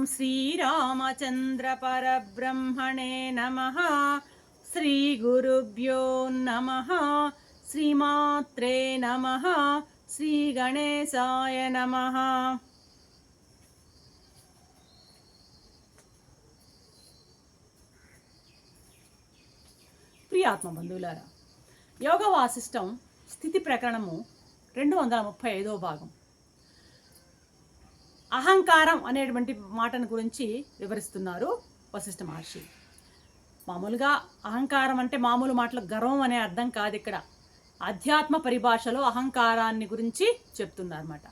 ఓం శ్రీరామచంద్ర పరబ్రహ్మణే నమ. శ్రీ గురుభ్యో నమ. శ్రీమాత్రే నమ. శ్రీ గణేశాయ నమ. ప్రియాత్మ బంధువులారా యోగ వాసిష్టం స్థితి ప్రకరణము రెండు వందల ముప్పై ఐదో భాగం. అహంకారం అనేటువంటి మాటను గురించి వివరిస్తున్నారు వశిష్ఠ మహర్షి. మామూలుగా అహంకారం అంటే మామూలు మాటలు గర్వం అనే అర్థం కాదు ఇక్కడ. అధ్యాత్మ పరిభాషలో అహంకారాన్ని గురించి చెప్తున్నారు అనమాట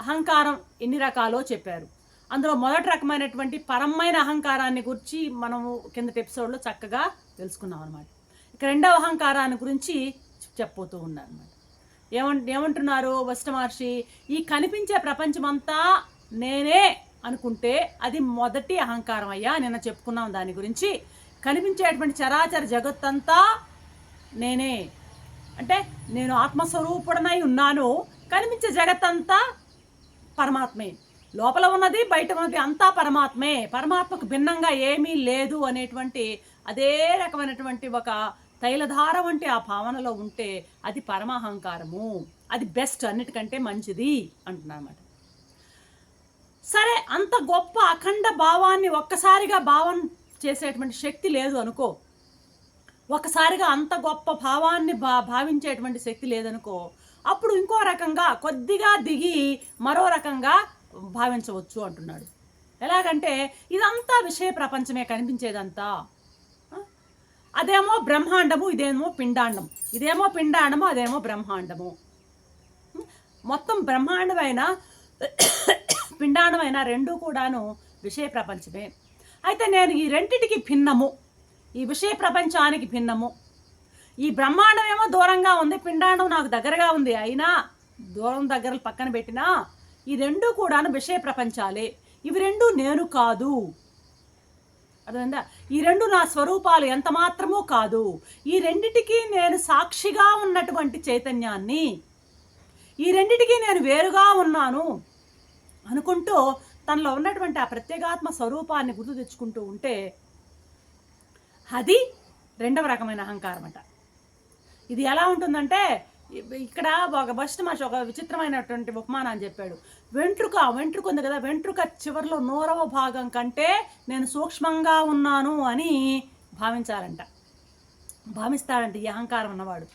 అహంకారం ఎన్ని రకాలో చెప్పారు. అందులో మొదటి రకమైనటువంటి పరమైన అహంకారాన్ని గురించి మనము కిందటి ఎపిసోడ్లో చక్కగా తెలుసుకున్నాం అనమాట ఇక రెండవ అహంకారాన్ని గురించి చెప్పబోతూ ఉన్నారు అనమాట ఏమంట ఏమంటున్నారు వశిష్ఠ మహర్షి? ఈ కనిపించే ప్రపంచమంతా నేనే అనుకుంటే అది మొదటి అహంకారం అయ్యా నిన్న చెప్పుకున్నాం దాని గురించి. కనిపించేటువంటి చరాచర జగత్తంతా నేనే. అంటే నేను ఆత్మస్వరూపుడనై ఉన్నాను. కనిపించే జగత్తంతా పరమాత్మే. లోపల ఉన్నది బయట ఉన్నది అంతా పరమాత్మే. పరమాత్మకు భిన్నంగా ఏమీ లేదు అనేటువంటి అదే రకమైనటువంటి ఒక తైలధార వంటి ఆ భావనలో ఉంటే అది పరమాహంకారము. అది బెస్ట్ అన్నిటికంటే మంచిది అంటున్నారన్నమాట. సరే అంత గొప్ప అఖండ భావాన్ని ఒక్కసారిగా భావం చేసేటువంటి శక్తి లేదు అనుకో. ఒకసారిగా అంత గొప్ప భావాన్ని భా భావించేటువంటి శక్తి లేదనుకో అప్పుడు ఇంకో రకంగా కొద్దిగా దిగి మరో రకంగా భావించవచ్చు అంటున్నాడు. ఎలాగంటే ఇదంతా విషయ ప్రపంచమే కనిపించేదంతా. అదేమో బ్రహ్మాండము ఇదేమో పిండాండం. ఇదేమో పిండాండము అదేమో బ్రహ్మాండము. మొత్తం బ్రహ్మాండమైన పిండాండమైన రెండు కూడాను విషయ ప్రపంచమే. అయితే నేను ఈ రెంటిటికి భిన్నము. ఈ విషయ ప్రపంచానికి భిన్నము. ఈ బ్రహ్మాండం ఏమో దూరంగా ఉంది పిండాండం నాకు దగ్గరగా ఉంది. అయినా దూరం దగ్గర పక్కన పెట్టినా ఈ రెండు కూడాను విషయ ప్రపంచాలే. ఇవి రెండు నేను కాదు. అర్థమైందా? ఈ రెండు నా స్వరూపాలు ఎంత మాత్రమూ కాదు. ఈ రెండిటికి నేను సాక్షిగా ఉన్నటువంటి చైతన్యాన్ని ఈ రెండిటికి నేను వేరుగా ఉన్నాను. అనుకుంటూ తనలో ఉన్నటువంటి ఆ ప్రత్యేగాత్మ స్వరూపాన్ని గుర్తు తెచ్చుకుంటూ ఉంటే అది రెండవ రకమైన అహంకారం అంట. ఇది ఎలా ఉంటుందంటే ఇక్కడ ఒక బస్ట్ మనిషి ఒక విచిత్రమైనటువంటి ఉపమానాన్ని చెప్పాడు. వెంట్రుక వెంట్రుక ఉంది కదా వెంట్రుక చివరిలో నూరవ భాగం కంటే నేను సూక్ష్మంగా ఉన్నాను అని భావించాలంట. భావిస్తాడంట ఈ అహంకారం ఉన్నవాడు.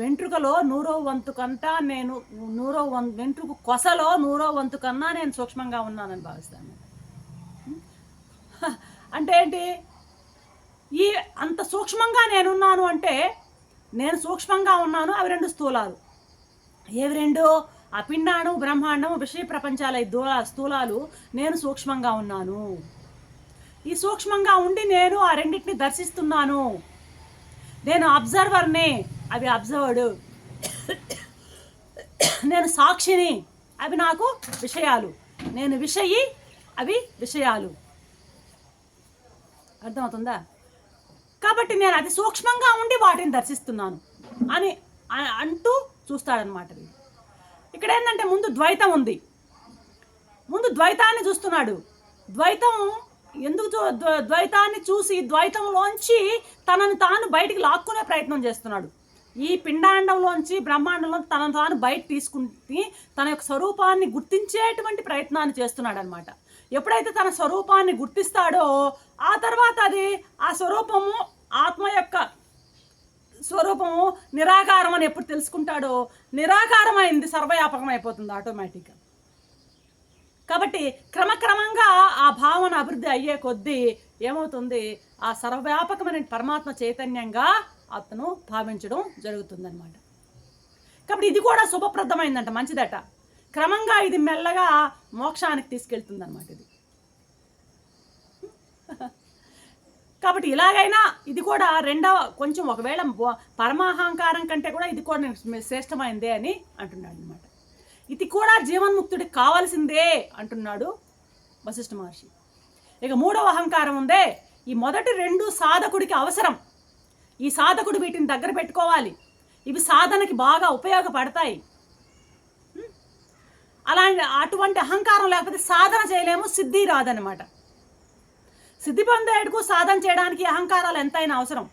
వెంట్రుకలో నూరో వంతు కంటా నేను నూరో వం వెంట్రుకు కొసలో నూరో వంతు కన్నా నేను సూక్ష్మంగా ఉన్నానని భావిస్తాను. అంటే ఏంటి? ఈ అంత సూక్ష్మంగా నేనున్నాను అంటే నేను సూక్ష్మంగా ఉన్నాను అవి రెండు స్థూలాలు. ఏవి రెండు? ఆ పిండాణం బ్రహ్మాండం విషయ ప్రపంచాల దూల స్థూలాలు నేను సూక్ష్మంగా ఉన్నాను. ఈ సూక్ష్మంగా ఉండి నేను ఆ రెండింటిని దర్శిస్తున్నాను. నేను అబ్జర్వర్ని అవి అబ్జర్వ్డ్. నేను సాక్షిని. అవి నాకు విషయాలు. నేను విషయి అవి విషయాలు. అర్థమవుతుందా? కాబట్టి నేను అతి సూక్ష్మంగా ఉండి వాటిని దర్శిస్తున్నాను అని అంటూ చూస్తాడనమాట ఇక్కడ ఏంటంటే ముందు ద్వైతం ఉంది. ముందు ద్వైతాన్ని చూస్తున్నాడు. ద్వైతం ఎందుకు ద్వైతాన్ని చూసి ద్వైతంలోంచి తనను తాను బయటికి లాక్కునే ప్రయత్నం చేస్తున్నాడు. ఈ పిండాండంలోంచి బ్రహ్మాండంలో తనను తాను బయట తీసుకుని తన యొక్క స్వరూపాన్ని గుర్తించేటువంటి ప్రయత్నాన్ని చేస్తున్నాడు అనమాట ఎప్పుడైతే తన స్వరూపాన్ని గుర్తిస్తాడో ఆ తర్వాత అది ఆ స్వరూపము ఆత్మ యొక్క స్వరూపము నిరాకారం అని ఎప్పుడు తెలుసుకుంటాడో నిరాకారమైంది సర్వవ్యాపకం అయిపోతుంది ఆటోమేటిక్గా. కాబట్టి క్రమక్రమంగా ఆ భావన అభివృద్ధి అయ్యే కొద్దీ ఏమవుతుంది? ఆ సర్వవ్యాపకమైన పరమాత్మ చైతన్యంగా అతను భావించడం జరుగుతుందన్నమాట. కాబట్టి ఇది కూడా శుభప్రదమైందంట మంచిదట. క్రమంగా ఇది మెల్లగా మోక్షానికి తీసుకెళ్తుందన్నమాట ఇది. కాబట్టి ఇలాగైనా ఇది కూడా రెండవ కొంచెం ఒకవేళ పరమాహంకారం కంటే కూడా ఇది కూడా శ్రేష్టమైందే అని అంటున్నాడు అనమాట ఇది కూడా జీవన్ముక్తుడికి కావాల్సిందే అంటున్నాడు వశిష్ఠ మహర్షి. ఇక మూడవ అహంకారం ఉందే ఈ మొదటి రెండు సాధకుడికి అవసరం. ఈ సాధకుడు వీటిని దగ్గర పెట్టుకోవాలి. ఇవి సాధనకి బాగా ఉపయోగపడతాయి. అలాంటి అటువంటి అహంకారం లేకపోతే సాధన చేయలేము సిద్ధి రాదనమాట సిద్ధి పొందేడుకు సాధన చేయడానికి అహంకారాలు ఎంతైనా అవసరం.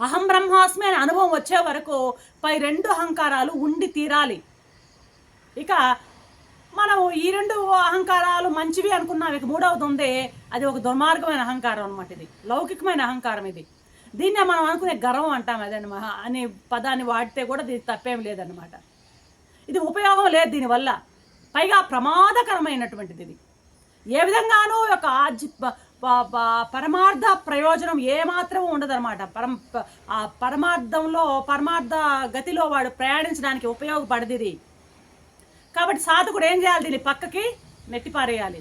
అహం బ్రహ్మాస్మి అనే అనుభవం వచ్చే వరకు పై రెండు అహంకారాలు ఉండి తీరాలి. ఇక మనం ఈ రెండు అహంకారాలు మంచివి అనుకున్నాం ఇక మూడవది ఉంది. అది ఒక దుర్మార్గమైన అహంకారం అనమాట ఇది. లౌకికమైన అహంకారం ఇది. దీన్నే మనం అనుకునే గర్వం అంటాం అదనమాట అనే పదాన్ని వాడితే కూడా దీనికి తప్పేం లేదన్నమాట. ఇది ఉపయోగం లేదు దీనివల్ల. పైగా ప్రమాదకరమైనటువంటిది ఇది. ఏ విధంగానూ ఒక ఆజి పరమార్థ ప్రయోజనం ఏమాత్రం ఉండదన్నమాట. పరం ఆ పరమార్థంలో పరమార్థ గతిలో వాడు ప్రయాణించడానికి ఉపయోగపడదు ఇది. కాబట్టి సాధకుడు ఏం చేయాలి? దీన్ని పక్కకి నెట్టిపారేయాలి.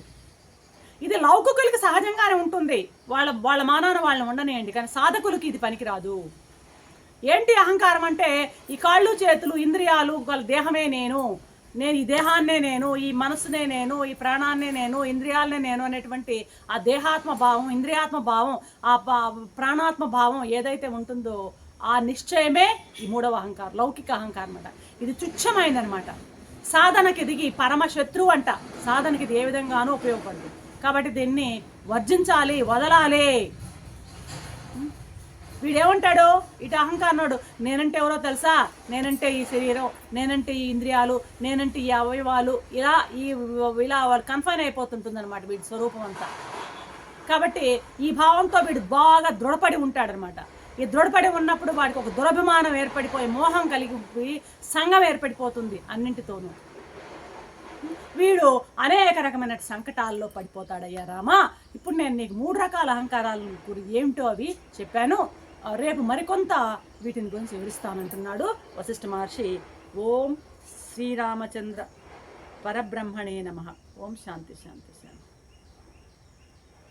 ఇది లౌకికులకి సహజంగానే ఉంటుంది. వాళ్ళ వాళ్ళ మానాన వాళ్ళని ఉండనేయండి కానీ సాధకులకి ఇది పనికిరాదు. ఏంటి అహంకారం అంటే ఈ కాళ్ళు చేతులు ఇంద్రియాలు వాళ్ళ దేహమే నేను నేను ఈ దేహాన్నే నేను ఈ మనసునే నేను ఈ ప్రాణాన్నే నేను ఇంద్రియాలనే నేను అనేటువంటి ఆ దేహాత్మ భావం ఇంద్రియాత్మ భావం ఆ ప్రాణాత్మ భావం ఏదైతే ఉంటుందో ఆ నిశ్చయమే ఈ మూడవ అహంకారం లౌకిక అహంకారం అన్నమాట. ఇది తుచ్చమైందనమాట సాధనకి దిగి పరమ శత్రువు అంట. సాధనకి ఇది ఏ విధంగానూ ఉపయోగపడుతుంది కాబట్టి దీన్ని వర్జించాలి వదలాలి. వీడేమంటాడు? ఇటు అహంకారనుడు నేనంటే ఎవరో తెలుసా? నేనంటే ఈ శరీరం నేనంటే ఈ ఇంద్రియాలు నేనంటే ఈ అవయవాలు. ఇలా ఈ ఇలా కన్ఫైన్ అయిపోతుంటుంది అనమాట వీడి స్వరూపం అంతా. కాబట్టి ఈ భావంతో వీడు బాగా దృఢపడి ఉంటాడనమాట ఈ దృఢపడి ఉన్నప్పుడు వాడికి ఒక దురభిమానం ఏర్పడిపోయి మోహం కలిగిపోయి సంఘం ఏర్పడిపోతుంది అన్నింటితోనూ. వీడు అనేక రకమైన సంకటాల్లో పడిపోతాడయ్యా రామా. ఇప్పుడు నేను నీకు మూడు రకాల అహంకారాల గురి ఏమిటో అవి చెప్పాను. రేపు మరికొంత వీటిని గురించి వివరిస్తానంటున్నాడు వశిష్ఠ మహర్షి. ఓం శ్రీరామచంద్ర పరబ్రహ్మణే నమ. ఓం శాంతి శాంతి.